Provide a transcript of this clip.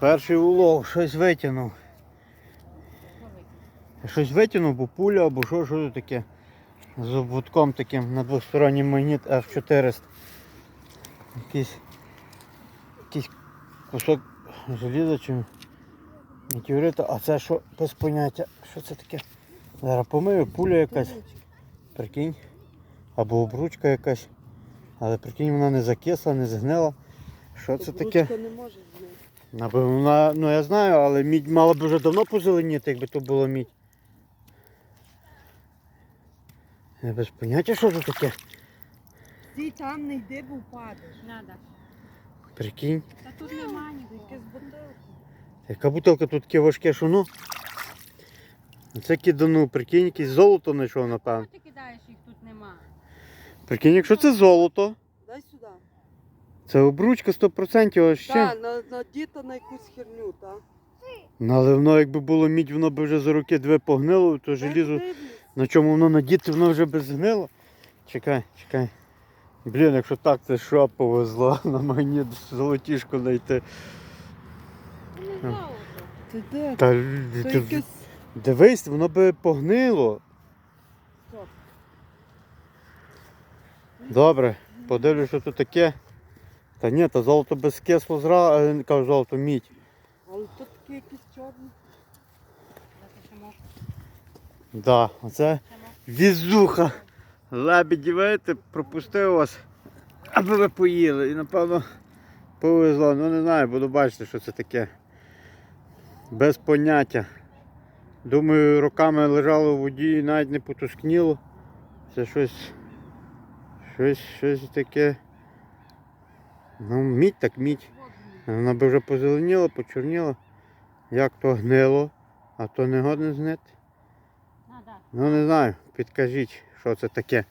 Перший улов, щось витягнув. Щось витягнув, бо пуля або що, що таке. З обводком таким на двосторонній магніт F400. Якийсь, якийсь кусок желіза чи метеорита, а це що без поняття. Що це таке? Зараз помию, пуля якась. Прикинь. Або обручка якась. Але прикинь, вона не закисла, не згнила. Що це таке? Напевно, ну я знаю, але мідь мала б вже давно позеленіти, якби то було мідь. Я без поняття, що це таке. Ти там не йди, бо впадеш. Надо. Прикинь. Та тут нема ніде. Якась бутилка. Яка бутилка тут таке важке, що ну. Це кидану, прикинь, якесь золото знайшов, Чого напевно. ти кидаєш їх тут нема? Прикинь, якщо це золото, Дай сюди. Це обручка 100%, а ще. Так, на, надіта на якусь херню, так? Ну, але воно якби було мідь, воно б вже за роки дві погнило, то желізо. На чому воно надіти, воно вже би згнило. Чекай, чекай. Блін, якщо так, це що повезло на магніт золотішку знайти. Ти де? Та Це ти- якесь... дивись, воно би погнило. Добре, подивлюсь, що тут таке. Та ні, та золото без кисло зра, е, кажу, золото мідь. Але тут такі якісь чорні. Да, оце візуха. Лебеді, видите, пропустив вас, аби ви поїли. І напевно повезло. Ну не знаю, буду бачити, що це таке. Без поняття. Думаю, роками лежало в воді і навіть не потускніло. Це щось. Щось, щось таке. Ну, мідь так мідь. Вона би вже позеленіла, почорніла. Як то гнило, а то не годно знити. Ну не знаю, підкажіть, що це таке.